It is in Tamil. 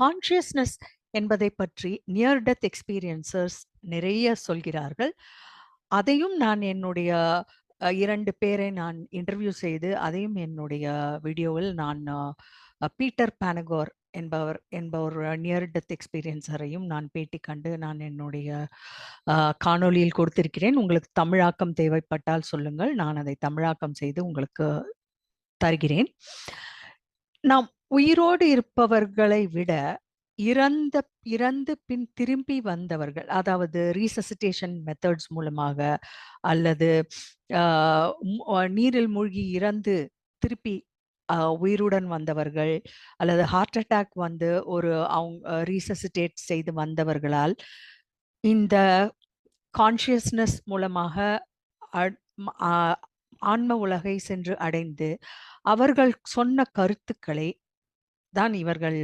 கான்ஷியஸ்னஸ் என்பதை பற்றி நியர் டெத் எக்ஸ்பீரியன்சர்ஸ் நிறைய சொல்கிறார்கள். அதையும் நான் என்னுடைய இரண்டு பேரை நான் இன்டர்வியூ செய்து, அதையும் என்னுடைய வீடியோவில் நான் பீட்டர் பானகோர் என்பவர் என்பவர் நியர் டெத் எக்ஸ்பீரியன்ஸரையும் நான் பேட்டி கண்டு நான் என்னுடைய காணொலியில் காணொளியில் கொடுத்திருக்கிறேன். உங்களுக்கு தமிழாக்கம் தேவைப்பட்டால் சொல்லுங்கள். நான் அதை தமிழாக்கம் செய்து உங்களுக்கு தருகிறேன். நாம் உயிரோடு இருப்பவர்களை விட இறந்த இறந்து பின் திரும்பி வந்தவர்கள், அதாவது ரீசசிட்டேஷன் மெத்தட்ஸ் மூலமாக அல்லது நீரில் மூழ்கி இறந்து திருப்பி உயிருடன் வந்தவர்கள், அல்லது ஹார்ட் அட்டாக் வந்து ஒரு அவங்க ரீசசிட்டேட் செய்து வந்தவர்களால், இந்த கான்ஷியஸ்னஸ் மூலமாக அட் ஆன்ம உலகை சென்று அடைந்து, அவர்கள் சொன்ன கருத்துக்களை தான் இவர்கள்